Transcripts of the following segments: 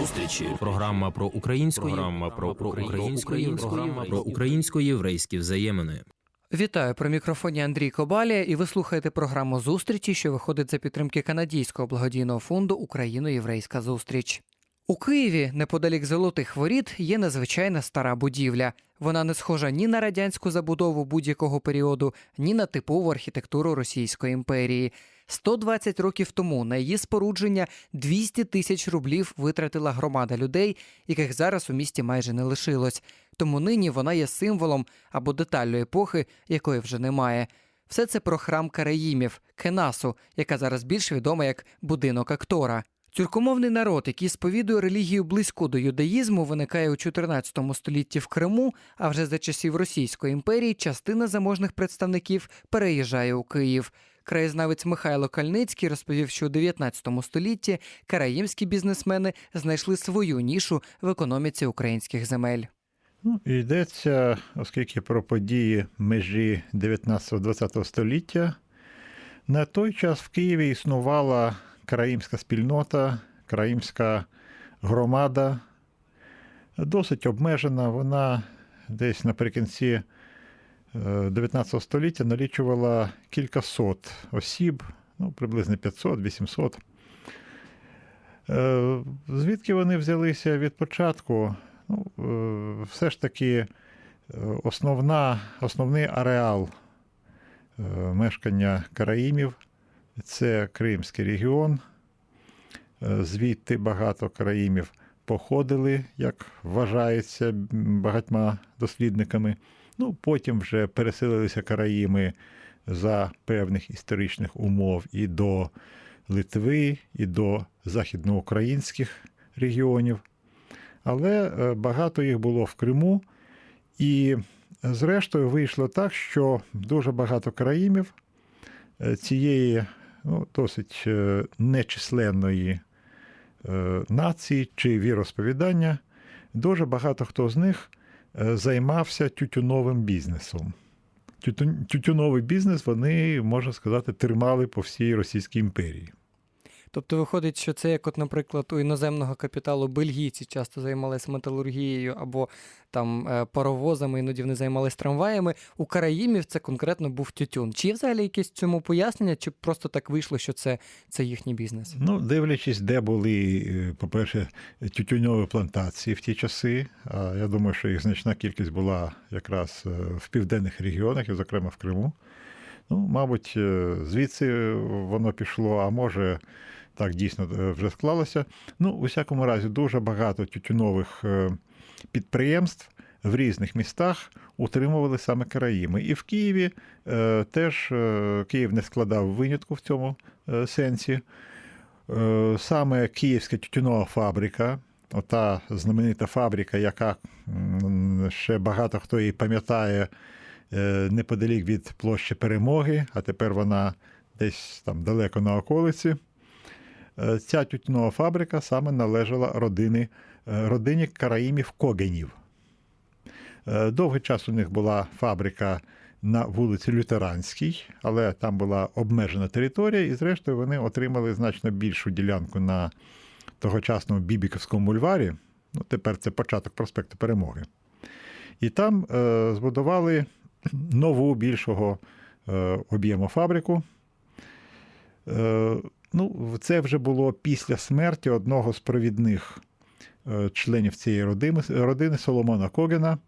зустрічі. Програма про українську програма про, про української програма про українсько-єврейські взаємини. Вітаю при мікрофоні Андрій Кобалія, і ви слухаєте програму зустрічі, що виходить за підтримки канадійського благодійного фонду Україно-Єврейська зустріч. У Києві, неподалік золотих воріт, є незвичайна стара будівля. Вона не схожа ні на радянську забудову будь-якого періоду, ні на типову архітектуру Російської імперії. 120 років тому на її спорудження 200 тисяч рублів витратила громада людей, яких зараз у місті майже не лишилось. Тому нині вона є символом або деталлю епохи, якої вже немає. Все це про храм Караїмів, Кенасу, яка зараз більш відома як будинок актора. Тюркомовний народ, який сповідує релігію близьку до юдаїзму, виникає у 14 столітті в Криму. А вже за часів Російської імперії частина заможних представників переїжджає у Київ. Краєзнавець Михайло Кальницький розповів, що у 19 столітті караїмські бізнесмени знайшли свою нішу в економіці українських земель. Ну, йдеться, оскільки про події межі 19-20 століття, на той час в Києві існувала караїмська спільнота, караїмська громада, досить обмежена. Вона десь наприкінці 19 століття налічувала кількасот осіб, ну, приблизно 500-800. Е, Звідки вони взялися від початку? Ну, е, Все ж таки е, основна, основний ареал мешкання Караїмів це Кримський регіон. Звідти багато країмів походили, як вважається багатьма дослідниками. Ну, Потім вже переселилися Караїми за певних історичних умов і до Литви, і до західноукраїнських регіонів. Але багато їх було в Криму. І, зрештою, вийшло так, що дуже багато країмів цієї ну, досить нечисленної нації чи віросповідання, дуже багато хто з них займався тютюновим бізнесом. Тютюновий бізнес вони, можна сказати, тримали по всій Російській імперії. Тобто виходить, що це як, от, наприклад, у іноземного капіталу бельгійці часто займалися металургією або там паровозами, іноді вони займалися трамваями. У Караїмів це конкретно був тютюн. Чи є взагалі якесь цьому пояснення, чи просто так вийшло, що це це їхній бізнес? Ну, дивлячись, де були, по-перше, тютюньові плантації в ті часи. А я думаю, що їх значна кількість була якраз в південних регіонах, і, зокрема, в Криму. Ну, мабуть, звідси воно пішло, а може. Так дійсно вже склалося. Ну, у всякому разі, дуже багато тютюнових підприємств в різних містах утримували саме Караїми. І в Києві теж Київ не складав винятку в цьому сенсі. Саме Київська тютюнова фабрика, ота знаменита фабрика, яка ще багато хто її пам'ятає неподалік від площі Перемоги, а тепер вона десь там далеко на околиці. Ця тютюнова фабрика саме належала родини, родині Караїмів Когенів. Довгий час у них була фабрика на вулиці Лютеранській, але там була обмежена територія, і, зрештою, вони отримали значно більшу ділянку на тогочасному Бібіковському бульварі. Ну, Тепер це початок проспекту Перемоги. І там е, збудували нову більшого е, об'єму фабрику. Е, Ну, це вже було після смерті одного з провідних членів цієї родини, родини Соломона Когена.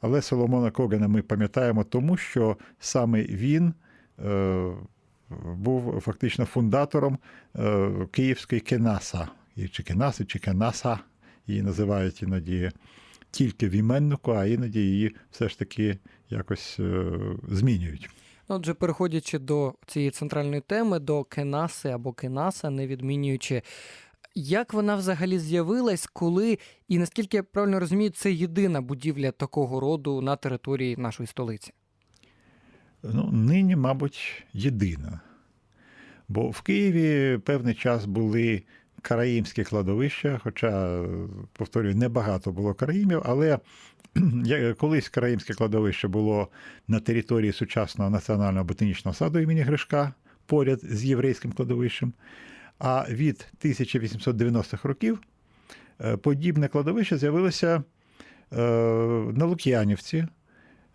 Але Соломона Когена ми пам'ятаємо тому, що саме він був фактично фундатором Київської Кенаса. Чи Кенаси, чи Кенаса її називають іноді тільки в іменнику, а іноді її все ж таки якось змінюють. Отже, переходячи до цієї центральної теми, до Кенаси або Кенаса, не відмінюючи, як вона взагалі з'явилась, коли і наскільки я правильно розумію, це єдина будівля такого роду на території нашої столиці? Ну, нині, мабуть, єдина. Бо в Києві певний час були караїмські кладовища, хоча, повторюю, небагато було караїмів, але колись караїмське кладовище було на території сучасного національного ботанічного саду імені Гришка поряд з єврейським кладовищем. А від 1890-х років е, подібне кладовище з'явилося е, на Лук'янівці.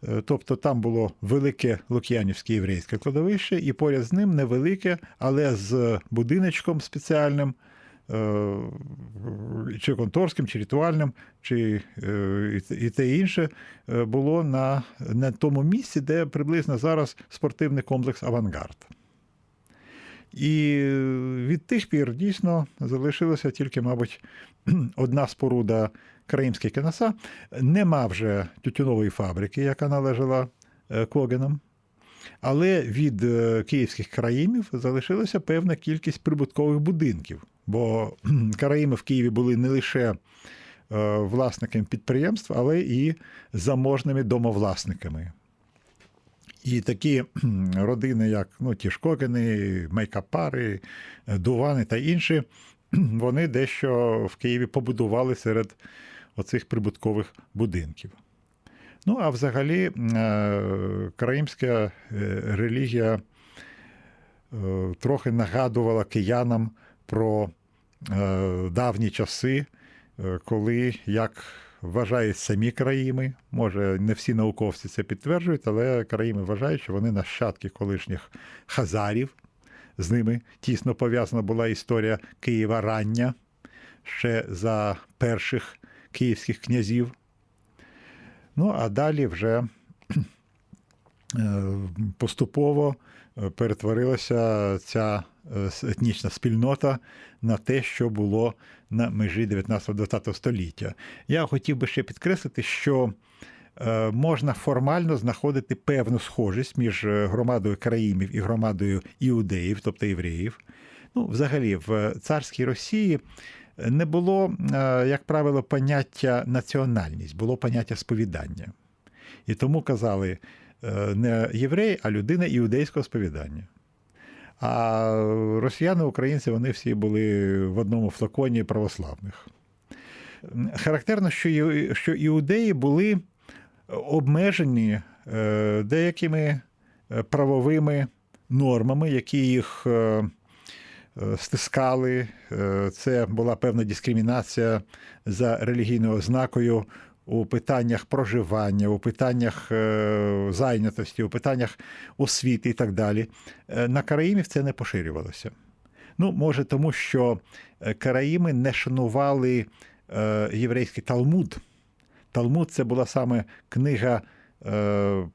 Е, Тобто там було велике Лук'янівське єврейське кладовище, і поряд з ним невелике, але з будиночком спеціальним, чи конторським, чи ритуальним, чи е, і те- і інше е, було на, на тому місці, де приблизно зараз спортивний комплекс Авангард. І від тих пір дійсно залишилася тільки, мабуть, одна споруда Країмський Кенаса. Нема вже тютюнової фабрики, яка належала е, Когенам. Але від е, київських караїмів залишилася певна кількість прибуткових будинків. Бо караїми в Києві були не лише е, власниками підприємств, але і заможними домовласниками. І такі родини, як ну, ті ж Мейкапари, Дувани та інші, вони дещо в Києві побудували серед оцих прибуткових будинків. Ну, а взагалі, е, караїмська е, релігія трохи нагадувала киянам про е, давні часи, е, коли, як вважають самі країми, може, не всі науковці це підтверджують, але країми вважають, що вони нащадки колишніх хазарів. З ними тісно пов'язана була історія Києва рання ще за перших київських князів. Ну, а далі вже е, поступово перетворилася ця етнічна спільнота на те, що було на межі 19-20 століття. Я хотів би ще підкреслити, що е, можна формально знаходити певну схожість між е, громадою країмів і громадою іудеїв, тобто євреїв. Ну, взагалі, в царській Росії не було, е, як правило, поняття національність, було поняття сповідання. І тому казали е, не єврей, а людина іудейського сповідання. А росіяни, українці, вони всі були в одному флаконі православних. Характерно, що, іудеї були обмежені е, деякими е, правовими нормами, які їх е, стискали. Це була певна дискримінація за релігійною ознакою у питаннях проживання, у питаннях е, зайнятості, у питаннях освіти і так далі. Е, На караїмів це не поширювалося. Ну, може, тому що е, караїми не шанували єврейський Талмуд. Талмуд це була саме книга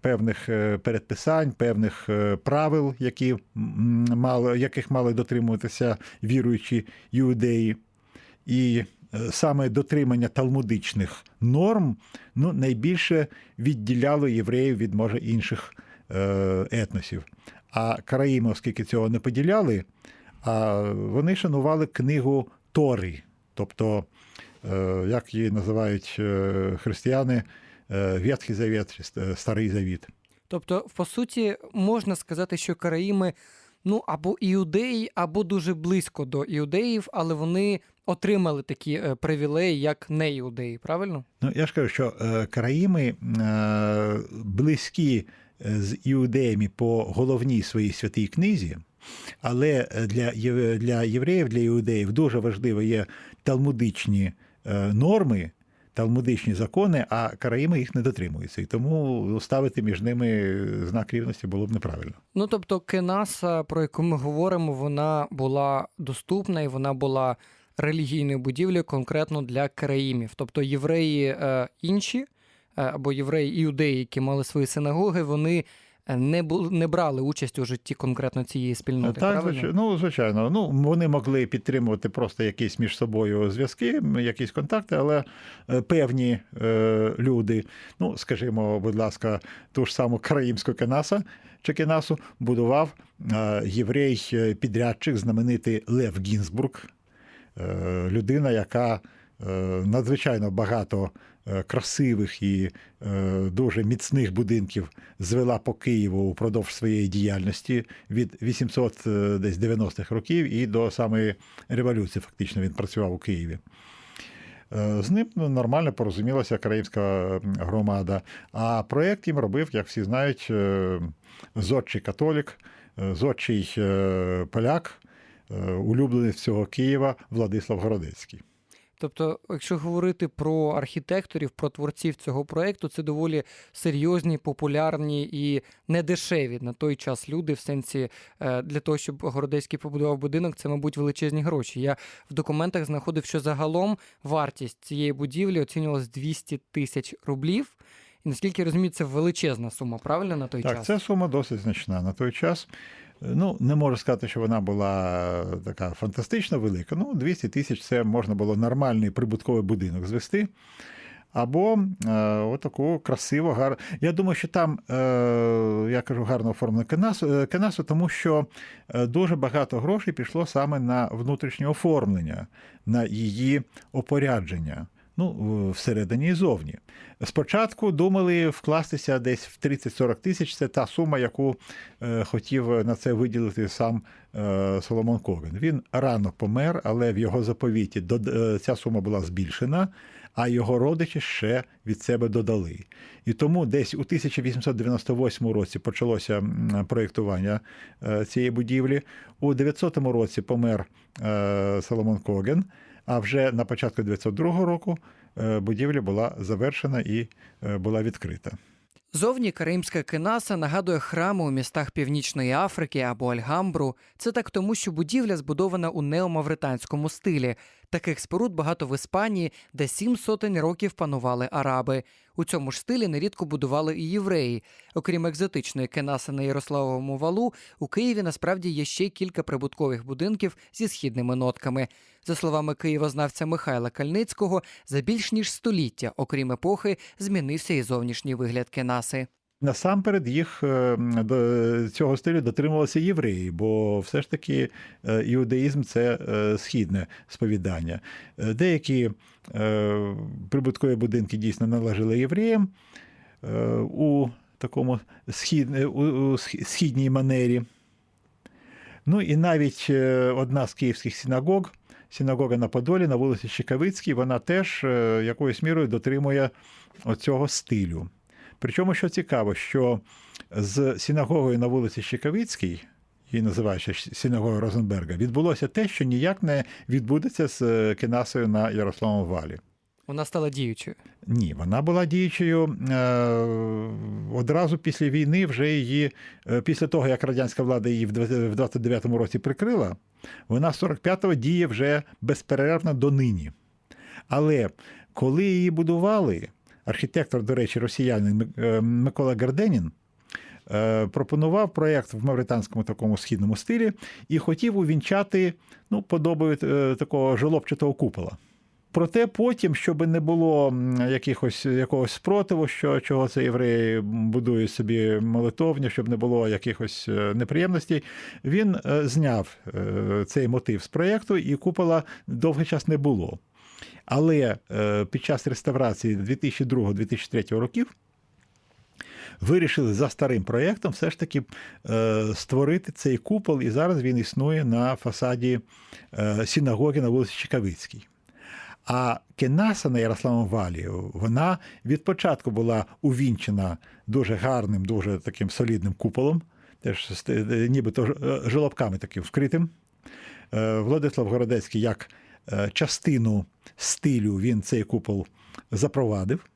певних передписань, певних правил, які мали, яких мали дотримуватися віруючі іудеї. І саме дотримання талмудичних норм ну, найбільше відділяло євреїв від, може, інших е, етносів. А караїми, оскільки цього не поділяли, а вони шанували книгу Тори, тобто, е, як її називають е, християни, е, Ветхий Завіт, е, Старий Завіт. Тобто, по суті, можна сказати, що караїми ну або іудеї, або дуже близько до іудеїв, але вони отримали такі е, привілеї, як не іудеї, правильно? Ну, я ж кажу, що е, караїми е, близькі з іудеями по головній своїй святій книзі, але для, для євреїв, для іудеїв дуже важливо є талмудичні норми, талмудичні закони, а караїми їх не дотримуються. І тому ставити між ними знак рівності було б неправильно. Ну тобто, Кенаса, про яку ми говоримо, вона була доступна і вона була релігійною будівлею конкретно для караїмів. Тобто євреї е, інші е, або євреї іудеї, які мали свої синагоги, вони не бу- не брали участь у житті конкретно цієї спільноти. так, правильно? Ну, звичайно. Ну, вони могли підтримувати просто якісь між собою зв'язки, якісь контакти, але е, певні е, люди, ну, скажімо, будь ласка, ту ж саму Караїмську Кенаса чи Кенасу будував е, єврей-підрядчик, знаменитий Лев Гінзбург, е, людина, яка е, надзвичайно багато е, красивих і е, дуже міцних будинків звела по Києву упродовж своєї діяльності від 890-х років і до самої революції. Фактично він працював у Києві. Е, З ним ну, нормально порозумілася краївська громада. А проєкт їм робив, як всі знають, е, зодчий католік, е, зодчий е, поляк, е, улюбленець всього Києва Владислав Городецький. Тобто, якщо говорити про архітекторів, про творців цього проекту, це доволі серйозні, популярні і недешеві на той час люди, в сенсі е, для того, щоб Городецький побудував будинок, це, мабуть, величезні гроші. Я в документах знаходив, що загалом вартість цієї будівлі оцінювалась 200 тисяч рублів. І наскільки я розумію, це величезна сума, правильно на той Так, час? ця сума досить значна на той час. Ну, не можу сказати, що вона була така фантастично велика. Ну, 200 тисяч це можна було нормальний прибутковий будинок звести. Або е, отаку красиву, гарну. Я думаю, що там, е, я кажу, гарно оформлено кенасу, е, тому що е, дуже багато грошей пішло саме на внутрішнє оформлення, на її опорядження. Ну, всередині і зовні. Спочатку думали вкластися десь в 30-40 тисяч. Це та сума, яку е, хотів на це виділити сам е, Соломон Коген. Він рано помер, але в його заповіті е, ця сума була збільшена, а його родичі ще від себе додали. І тому десь у 1898 році почалося проєктування цієї будівлі. У 900 році помер Соломон Коген. А вже на початку 902 року е, будівля була завершена і е, була відкрита. Зовні Каримська Кенаса нагадує храми у містах Північної Африки або Альгамбру. Це так тому, що будівля збудована у неомавританському стилі. Таких споруд багато в Іспанії, де сім сотень років панували араби. У цьому ж стилі нерідко будували і євреї. Окрім екзотичної Кенаси на Ярославовому валу, у Києві насправді є ще кілька прибуткових будинків зі східними нотками. За словами києвознавця Михайла Кальницького, за більш ніж століття, окрім епохи, змінився і зовнішній вигляд Кенаси. Насамперед їх е, до цього стилю дотримувалися євреї, бо все ж таки е, іудаїзм це е, східне сповідання. Е, Деякі е, прибуткові будинки дійсно належали євреям е, у такому схід, у, східній манері. Ну і навіть е, одна з київських синагог, синагога на Подолі на вулиці Чекавицькій, вона теж е, якоюсь мірою дотримує оцього стилю. Причому, що цікаво, що з синагогою на вулиці Щекавицькій, її називають ще синагогою Розенберга, відбулося те, що ніяк не відбудеться з е, Кенасою на Ярославому валі. Вона стала діючою. Ні, вона була діючою е, одразу після війни, вже її, е, після того, як радянська влада її в 29-му році прикрила, вона з 45-го діє вже безперервно до нині. Але коли її будували, архітектор, до речі, росіянин е, Микола Гарденін, е, пропонував проєкт в мавританському такому східному стилі і хотів увінчати ну, подобою е, такого жолобчатого купола. Проте потім, щоб не було якихось, якогось спротиву, що чого це євреї будують собі молитовні, щоб не було якихось неприємностей, він зняв цей мотив з проєкту, і купола довгий час не було. Але е, під час реставрації 2002-2003 років вирішили за старим проєктом все ж таки е, створити цей купол, і зараз він існує на фасаді е, синагоги на вулиці Чекавицькій. А Кенаса на Ярославому валі, вона від початку була увінчена дуже гарним, дуже таким солідним куполом, теж нібито жолобками таким вкритим. Владислав Городецький як частину стилю він цей купол запровадив.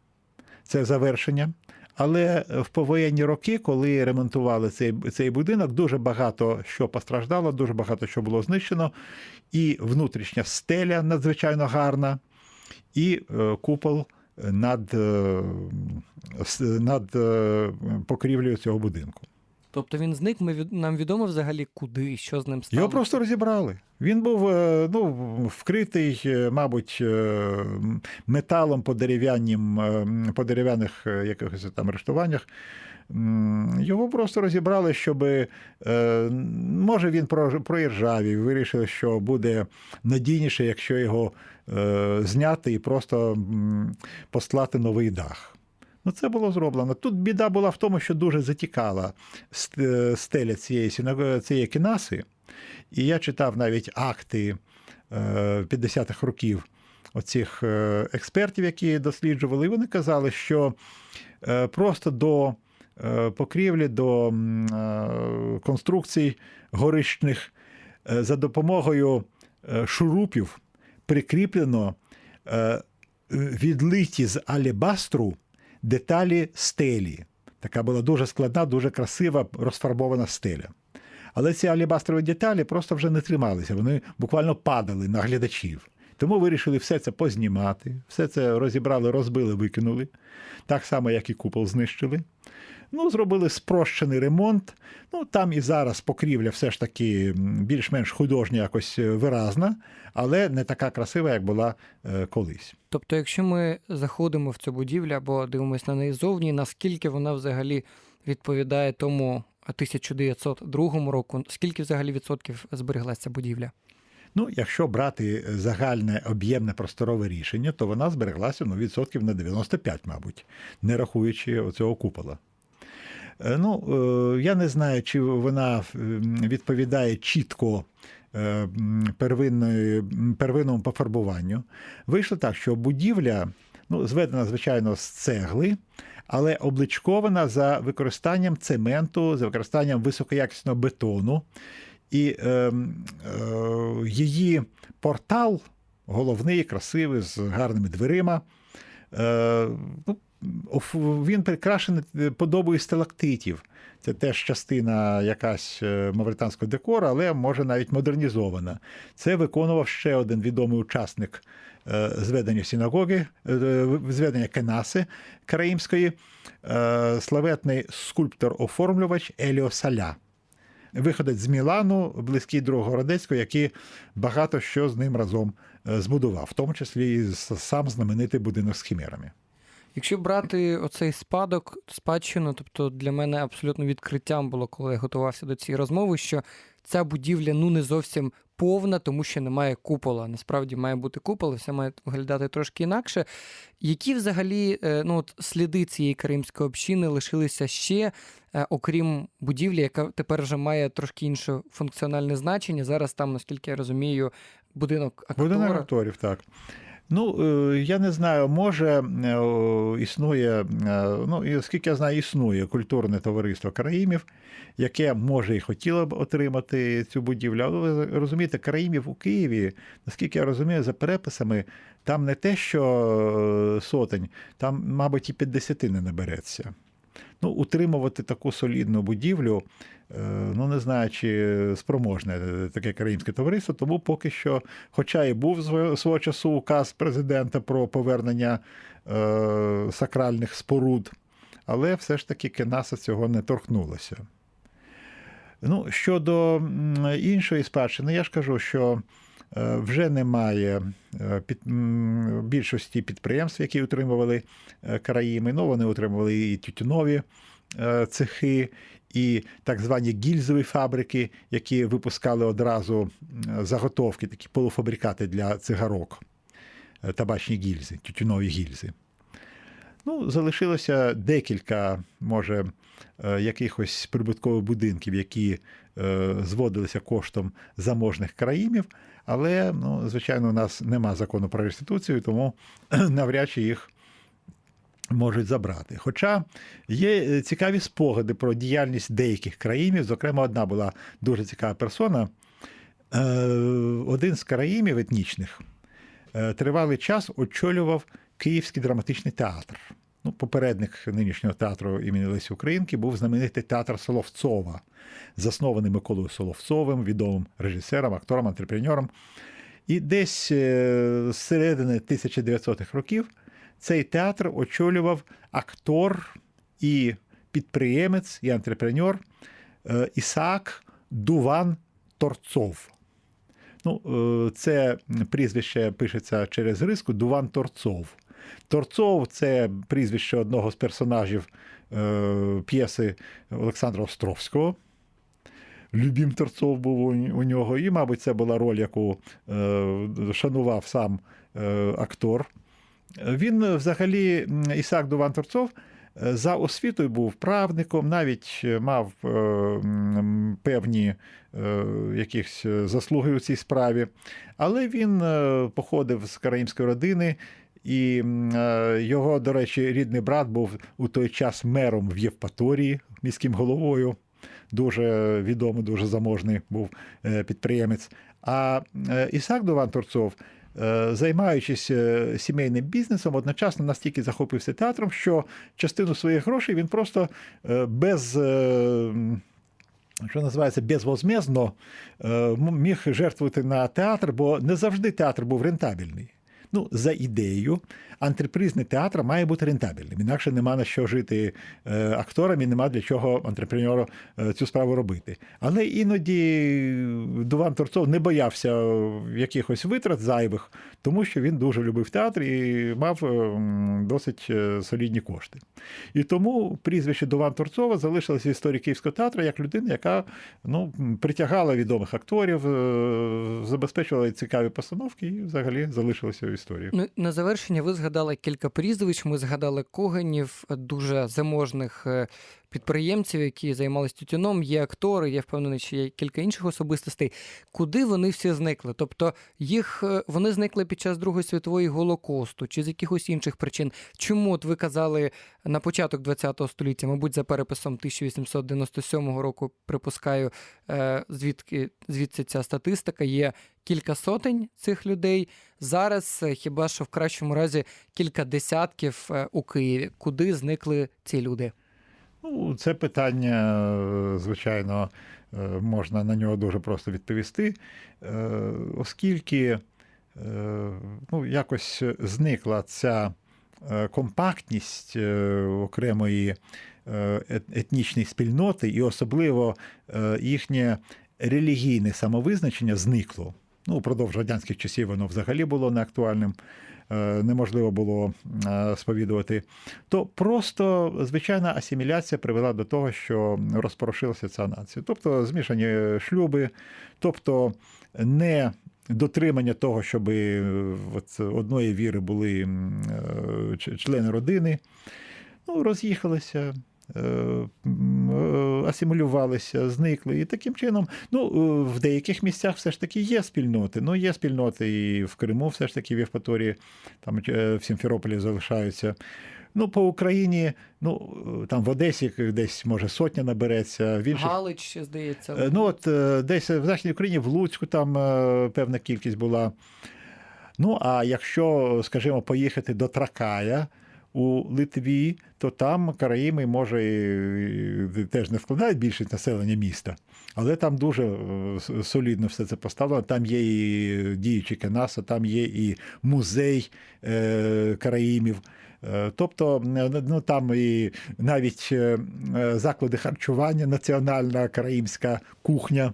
Це завершення. Але в повоєнні роки, коли ремонтували цей, цей будинок, дуже багато що постраждало, дуже багато що було знищено. І внутрішня стеля надзвичайно гарна, і е, купол над, е, над е, покрівлею цього будинку. Тобто він зник, ми нам відомо взагалі куди, що з ним стало. Його просто розібрали. Він був е, ну, вкритий, е, мабуть, е, металом по дерев'янім, по дерев'яних якихось там рештуваннях. Його просто розібрали, щоб може він про- проіржавів, вирішили, що буде надійніше, якщо його зняти і просто послати новий дах. Ну, це було зроблено. Тут біда була в тому, що дуже затікала стеля цієї синагоги, цієї кінаси. І я читав навіть акти е, 50-х років оцих е, експертів, які досліджували, і вони казали, що е, просто до е, покрівлі, до е, конструкцій горищних е, за допомогою е, шурупів прикріплено е, відлиті з алебастру деталі стелі. Така була дуже складна, дуже красива, розфарбована стеля. Але ці алібастрові деталі просто вже не трималися, вони буквально падали на глядачів. Тому вирішили все це познімати, все це розібрали, розбили, викинули, так само, як і купол знищили. Ну, зробили спрощений ремонт. Ну, там і зараз покрівля все ж таки більш-менш художня, якось е, виразна, але не така красива, як була е, колись. Тобто, якщо ми заходимо в цю будівлю або дивимося на неї зовні, наскільки вона взагалі відповідає тому 1902 року, скільки взагалі відсотків збереглася будівля? Ну, якщо брати загальне об'ємне просторове рішення, то вона збереглася ну, відсотків на 95, мабуть, не рахуючи оцього купола. Е, Ну, е, я не знаю, чи вона відповідає чітко е, первинної- м, первинному пофарбуванню. Вийшло так, що будівля ну, зведена, звичайно, з цегли, але обличкована за використанням цементу, за використанням високоякісного бетону. І е, е, її портал головний, красивий, з гарними дверима. Е, ну, він прикрашений подобою сталактитів. Це теж частина якась е, мавританського декору, але може навіть модернізована. Це виконував ще один відомий учасник е, зведення синагоги, е, зведення Кенаси Караїмської, е, славетний скульптор-оформлювач Еліо Саля виходить з Мілану, близький друг Городецького, який багато що з ним разом е, збудував, в тому числі і сам знаменитий будинок з хімерами. Якщо брати оцей спадок, спадщину, тобто для мене абсолютно відкриттям було, коли я готувався до цієї розмови, що ця будівля ну не зовсім повна, тому що немає купола. Насправді має бути купол, і все має виглядати трошки інакше. Які взагалі е, ну, от сліди цієї кримської общини лишилися ще, е, окрім будівлі, яка тепер вже має трошки інше функціональне значення. Зараз там, наскільки я розумію, будинок актора. Будинок акторів, так. Ну, е, я не знаю, може е, існує, е, ну, і оскільки я знаю, існує культурне товариство Караїмів, яке може і хотіло б отримати цю будівлю. Але ви розумієте, Караїмів у Києві, наскільки я розумію, за переписами, там не те, що сотень, там, мабуть, і 50 не набереться. Ну, утримувати таку солідну будівлю, е, ну не знаю, чи спроможне таке караїмське товариство, тому поки що, хоча і був свого, часу указ президента про повернення е, сакральних споруд, але все ж таки Кенаса цього не торкнулося. Ну, щодо іншої спадщини, я ж кажу, що вже немає е, під, більшості підприємств, які утримували е, Караїми. Ну, вони утримували і тютюнові е, цехи, і так звані гільзові фабрики, які випускали одразу заготовки, такі полуфабрикати для цигарок, е, табачні гільзи, тютюнові гільзи. Ну, залишилося декілька, може, е, якихось прибуткових будинків, які е, зводилися коштом заможних країнів, але, ну, звичайно, у нас нема закону про реституцію, тому навряд чи їх можуть забрати. Хоча є е, цікаві спогади про діяльність деяких країнів. Зокрема, одна була дуже цікава персона. Е, Один з країнів етнічних е, тривалий час очолював Київський драматичний театр. Ну, попередник нинішнього театру імені Лесі Українки був знаменитий театр Соловцова, заснований Миколою Соловцовим, відомим режисером, актором, антрепренером. І десь е, з середини 1900-х років цей театр очолював актор і підприємець, і антрепренер е, Ісаак Дуван Торцов. Ну, е, це прізвище пишеться через риску Дуван Торцов. Торцов це прізвище одного з персонажів е, п'єси Олександра Островського. Любім Торцов був у, нього, і, мабуть, це була роль, яку е, шанував сам е, актор. Він взагалі, Ісак Дуван Торцов, е, за освітою був правником, навіть е, мав е, певні якісь заслуги у цій справі. Але він походив з караїмської родини, і е, його, до речі, рідний брат був у той час мером в Євпаторії, міським головою. Дуже відомий, дуже заможний був е, підприємець. А е, Ісак Дуван Торцов е, займаючись сімейним бізнесом, одночасно настільки захопився театром, що частину своїх грошей він просто без. Що називається безвозмездно е, міг жертвувати на театр, бо не завжди театр був рентабельний. Ну, за ідеєю, антрепризний театр має бути рентабельним. Інакше нема на що жити е, акторам і нема для чого антрепренеру е, цю справу робити. Але іноді Дуван Торцов не боявся якихось витрат зайвих, тому що він дуже любив театр і мав е, досить солідні кошти. І тому прізвище Дуван Торцова залишилося в історії Київського театру як людина, яка ну, притягала відомих акторів, забезпечувала цікаві постановки і взагалі залишилося в історії. Ну, на завершення ви згадали кілька прізвищ. Ми згадали Когенів, дуже заможних е, підприємців, які займалися тютюном. Є актори, я впевнений, що є кілька інших особистостей. Куди вони всі зникли? Тобто їх е, вони зникли під час Другої світової голокосту чи з якихось інших причин. Чому от ви казали на початок ХХ століття, мабуть, за переписом 1897 року, припускаю, е, звідки звідси ця статистика є кілька сотень цих людей. Зараз е, хіба що в кращому разі кілька десятків у Києві. Куди зникли ці люди? Ну, це питання, звичайно, е, можна на нього дуже просто відповісти, е, оскільки е, ну, якось зникла ця компактність окремої етнічної спільноти, і особливо їхнє релігійне самовизначення зникло. Ну, упродовж радянських часів воно взагалі було неактуальним, неможливо було е, сповідувати то просто звичайна асиміляція привела до того, що розпорошилася ця нація. Тобто змішані шлюби, тобто не дотримання того, щоб от одної віри були е, члени родини, ну, роз'їхалися. Е, е, Асимулювалися, зникли. І таким чином, ну, е, в деяких місцях все ж таки є спільноти. Ну, є спільноти і в Криму, все ж таки, в Євпаторії, там в Сімферополі залишаються. Ну, по Україні, ну там в Одесі десь може сотня набереться, в інших. Галич, ще, здається. Ну, от десь в Західній Україні, в Луцьку там певна кількість була. Ну, а якщо, скажімо, поїхати до Тракая у Литві, то там Караїми, може, теж не складають більшість населення міста, але там дуже е, солідно все це поставлено. Там є і діючі Кенаса, там є і музей е, Караїмів. Е, Тобто, ну там і навіть заклади харчування, національна караїмська кухня.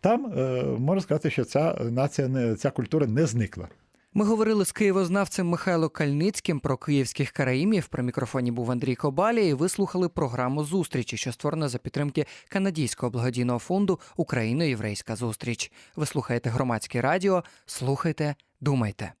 Там можна сказати, що ця нація ця культура не зникла. Ми говорили з києвознавцем Михайло Кальницьким про київських караїмів. При мікрофоні був Андрій Кобалі. І ви слухали програму зустрічі, що створена за підтримки канадійського благодійного фонду Україно-Єврейська зустріч. Ви слухаєте громадське радіо. Слухайте, думайте.